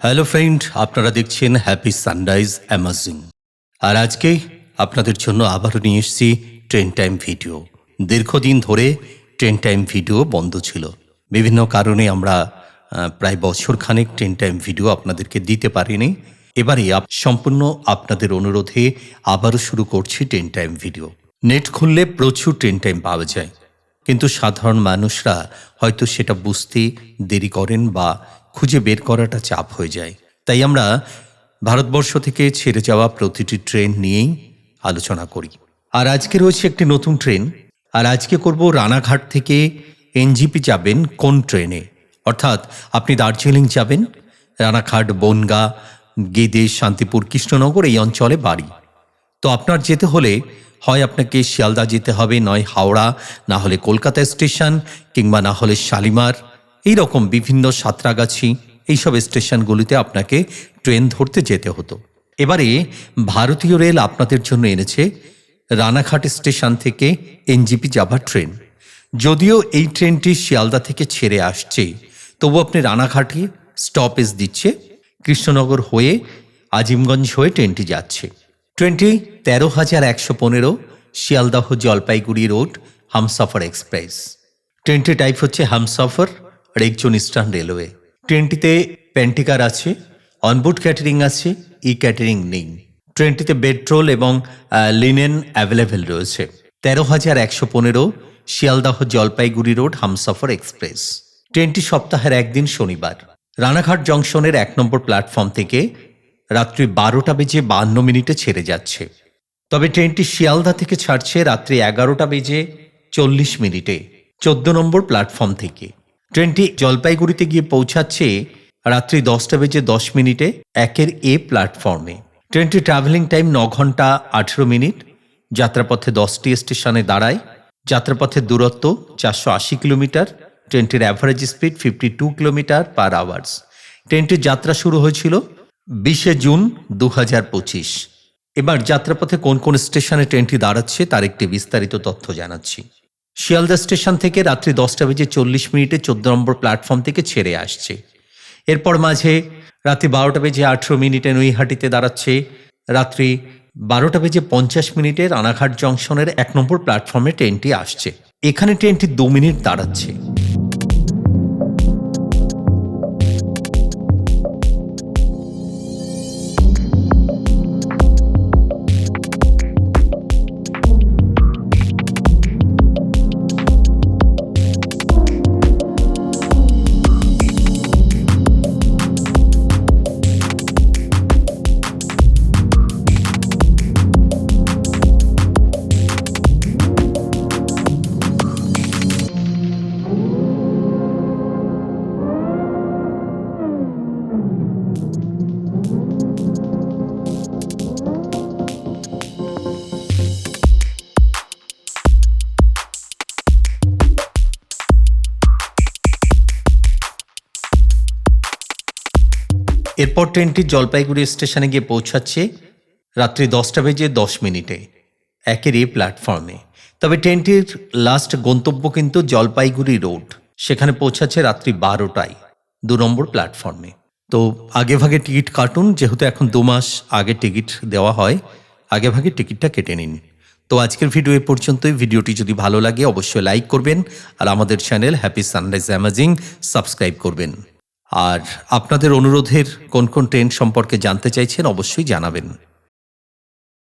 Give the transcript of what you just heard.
Hello friend আপনারা দেখছেন happy sunrise amazing আর আজকে আপনাদের জন্য আবারও নিয়ে এসেছি ট্রেন টাইম ভিডিও দীর্ঘদিন ধরে ট্রেন টাইম ভিডিও বন্ধ ছিল। বিভিন্ন কারণে আমরা প্রায় বছর খানেক ট্রেন টাইম ভিডিও আপনাদেরকে দিতে পারিনি। এবারে সম্পূর্ণ আপনাদের অনুরোধে আবারও শুরু করছি ট্রেন টাইম ভিডিও নেট খুললে প্রচুর ট্রেন টাইম পাওয়া যায়। কিন্তু সাধারণ মানুষরা হয়তো সেটা বুঝতে দেরি করেন বা খুঁজে বের করাটা চাপ হয়ে যায়। তাই আমরা ভারতবর্ষ থেকে ছেড়ে যাওয়া প্রতিটি ট্রেন নিয়েই আলোচনা করি। আর আজকে রয়েছে একটি নতুন ট্রেন। আর আজকে করব রানাঘাট থেকে এনজিপি যাবেন কোন ট্রেনে? অর্থাৎ আপনি দার্জিলিং যাবেন, রানাঘাট, বনগা, গেদে, শান্তিপুর, কৃষ্ণনগর এই অঞ্চলে বাড়ি। তো আপনার যেতে হলে হয় আপনাকে শিয়ালদা যেতে হবে, নয় হাওড়া, না হলে কলকাতা স্টেশন, কিংবা না হলে শালিমার এই রকম বিভিন্ন সাঁতরাগাছি এইসব স্টেশনগুলিতে আপনাকে ট্রেন ধরতে যেতে হতো। এবারে ভারতীয় রেল আপনাদের জন্য এনেছে রানাঘাট স্টেশন থেকে এনজিপি যাবার ট্রেন। যদিও এই ট্রেনটি শিয়ালদা থেকে ছেড়ে আসছে, তবু আপনি রানাঘাটে স্টপেজ দিচ্ছে, কৃষ্ণনগর হয়ে আজিমগঞ্জ হয়ে ট্রেনটি যাচ্ছে। ট্রেনটি তেরো হাজার একশো পনেরো শিয়ালদাহ জলপাইগুড়ি রোড হামসফর এক্সপ্রেস। ট্রেনটি টাইপ হচ্ছে হামসফর। রেকজন ইস্টার্ন রেলওয়ে। ট্রেনটিতে প্যান্টিকার আছে, অনবোর্ড ক্যাটারিং আছে, ই ক্যাটারিং নেই। ট্রেনটিতে বেডরোল এবং লিনেন অ্যাভেলেবেল রয়েছে। তেরো হাজার একশো পনেরো শিয়ালদাহ জলপাইগুড়ি রোড, হামসফর এক্সপ্রেস। ট্রেনটি সপ্তাহের একদিন শনিবার। রানাঘাট জংশনের এক নম্বর প্ল্যাটফর্ম থেকে রাত্রি বারোটা বেজে বান্ন মিনিটে ছেড়ে যাচ্ছে। তবে ট্রেনটি শিয়ালদা থেকে ছাড়ছে রাত্রি এগারোটা বেজে চল্লিশ মিনিটে, চোদ্দ নম্বর প্ল্যাটফর্ম থেকে। ট্রেনটি জলপাইগুড়িতে গিয়ে পৌঁছাচ্ছে রাত্রি দশটা বেজে দশ মিনিটে একের এ প্ল্যাটফর্মে। ট্রেনটি ট্রাভেলিং টাইম ন ঘণ্টা আঠেরো মিনিট। যাত্রাপথে দশটি স্টেশনে দাঁড়ায়। যাত্রাপথের দূরত্ব চারশো আশি কিলোমিটার। ট্রেনটির average speed fifty two kilometre per hours ট্রেনটির যাত্রা শুরু হয়েছিল বিশে জুন দু হাজার পঁচিশ। এবার যাত্রাপথে কোন কোন স্টেশনে ট্রেনটি দাঁড়াচ্ছে তার একটি বিস্তারিত তথ্য জানাচ্ছি। শিয়ালদা স্টেশন থেকে রাত্রি দশটা বেজে চল্লিশ মিনিটে চোদ্দ নম্বর প্ল্যাটফর্ম থেকে ছেড়ে আসছে। এরপর মাঝে রাত্রি বারোটা বেজে আঠেরো মিনিটে নৈহাটিতে দাঁড়াচ্ছে। রাত্রি বারোটা বেজে পঞ্চাশ মিনিটে রানাঘাট জংশনের এক নম্বর প্ল্যাটফর্মে ট্রেনটি আসছে। এখানে ট্রেনটি দু মিনিট দাঁড়াচ্ছে। এরপর ট্রেনটি জলপাইগুড়ি স্টেশনে গিয়ে পৌঁছাচ্ছে রাত্রি দশটা বেজে দশ মিনিটে একের এ প্ল্যাটফর্মে। তবে ট্রেনটির লাস্ট গন্তব্য কিন্তু জলপাইগুড়ি রোড সেখানে পৌঁছাচ্ছে রাত্রি বারোটায়, দু নম্বর প্ল্যাটফর্মে। তো আগে ভাগে টিকিট কাটুন, যেহেতু এখন দু মাস আগে টিকিট দেওয়া হয়, আগে ভাগে টিকিটটা কেটে নিন। তো আজকের ভিডিও এ পর্যন্তই। ভিডিওটি যদি ভালো লাগে, অবশ্যই লাইক করবেন, আর আমাদের channel happy sunrise amazing subscribe করবেন। আর আপনাদের অনুরোধের কোন কোন ট্রেন সম্পর্কে জানতে চাইছেন অবশ্যই জানাবেন।